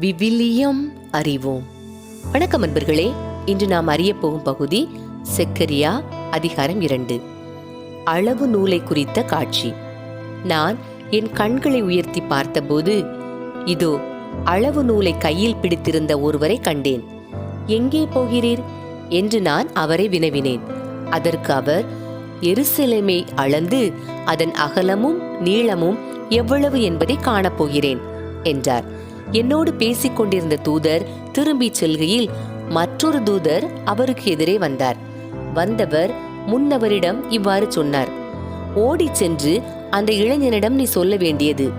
விவிலியம் அறிவோம். வணக்கம் அன்பர்களே இன்று நாம் அறிய போகும் பகுதி செக்கரியா அதிகாரம் இரண்டு. அளவு நூலை குறித்த காட்சி. நான் என் கண்களை உயர்த்தி பார்த்தபோது இதோ அளவு நூலை கையில் பிடித்திருந்த ஒருவரை கண்டேன். எங்கே போகிறீர்? என்று நான் அவரை வினவினேன். அதற்கு அவர் எருசலேமை அளந்து அதன் அகலமும் நீளமும் எவ்வளவு என்பதை காணப்போகிறேன் என்றார். என்னோடு பேசிக் கொண்டிருந்த தூதர் திரும்பிச் செல்கையில் மற்றொரு தூதர் அவருக்கு எதிரே வந்தார். வந்தவர் முன்னவரிடம் இவ்வாறு சொன்னார். ஓடிச் சென்று அந்த இளைஞனிடம் நீ சொல்ல வேண்டியது.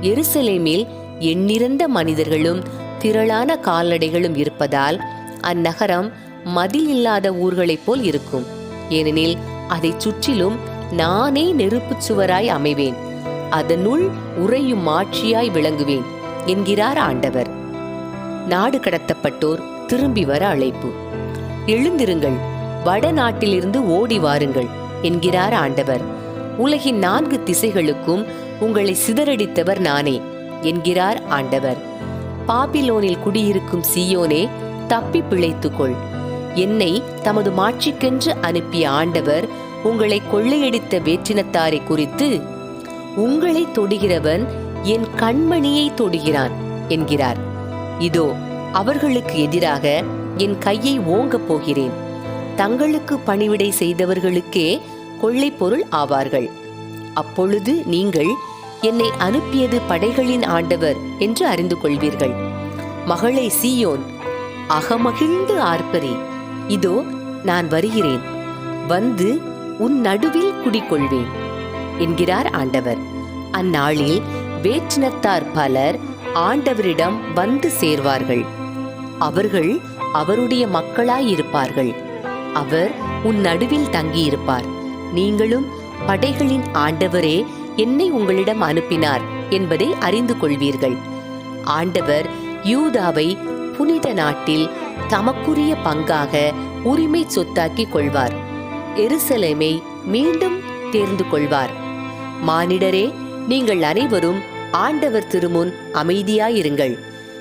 எருசலேமில் எண்ணிறந்த மனிதர்களும் திரளான கால்நடைகளும் இருப்பதால் அந்நகரம் மதில் இல்லாத ஊர்களைப் போல் இருக்கும். ஏனெனில் அதைச் சுற்றிலும் நானே நெருப்புச் சுவராய் அமைவேன். அதனுள் உறையும் மாட்சியாய் விளங்குவேன். என்கிறார் ஆண்டவர். நாடு கடத்தப்பட்டோர் திரும்பி வர அழைப்பு. எழுந்திருங்கள் வடநாட்டிலிருந்து ஓடி வாருங்கள் என்கிறார் ஆண்டவர். உலகின் நான்கு திசைகளுக்கும் உங்களை சிதறடித்தவர் நானே என்கிறார் ஆண்டவர். பாபிலோனில் குடியிருக்கும் சீயோனே தப்பி பிழைத்துக்கொள். என்னை தமது மாட்சிக்கென்று அனுப்பிய ஆண்டவர் உங்களை கொள்ளையடித்த வேற்றினத்தாரை குறித்து உங்களை தொடுகிறவன் என் கண்மணியை தொடுகிறான் என்கிறார். இதோ அவர்களுக்கு எதிராக என் கையை ஓங்கப் போகிறேன். தங்களுக்கு பணிவிடை செய்தவர்களுக்கே கொள்ளை பொருள் ஆவார்கள். அப்பொழுது நீங்கள் என்னை அனுப்பியது படைகளின் ஆண்டவர் என்று அறிந்து கொள்வீர்கள். மகளை சீயோன் அகமகிழ்ந்து ஆர்ப்பரி. இதோ நான் வருகிறேன். வந்து உன் நடுவில் குடிக்கொள்வேன் என்கிறார் ஆண்டவர். அந்நாளில் வேற்றினத்தார் பலர் ஆண்டவரிடம் வந்து சேர்வார்கள். அவர்கள் அவருடைய மக்களாயிருப்பார்கள். அவர் உன் நடுவில் தங்கியிருப்பார். நீங்களும் படைகளின் ஆண்டவரே என்னை உங்களிடம் அனுப்பினார் என்பதை அறிந்து கொள்வீர்கள். ஆண்டவர் யூதாவை புனித நாட்டில் தமக்குரிய பங்காக உரிமை சொத்தாக்கி கொள்வார். எருசலேமை மீண்டும் தேர்ந்து கொள்வார். மானிடரே நீங்கள் அனைவரும் ஆண்டவர் திருமுன் அமைதியாயிருங்கள்.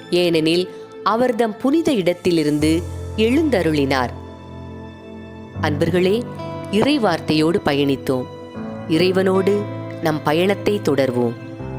ஏனெனில் அவர்தம் புனித இடத்திலிருந்து எழுந்தருளினார். அன்பர்களே இறைவார்த்தையோடு பயணித்தோம். இறைவனோடு நம் பயணத்தை தொடர்வோம்.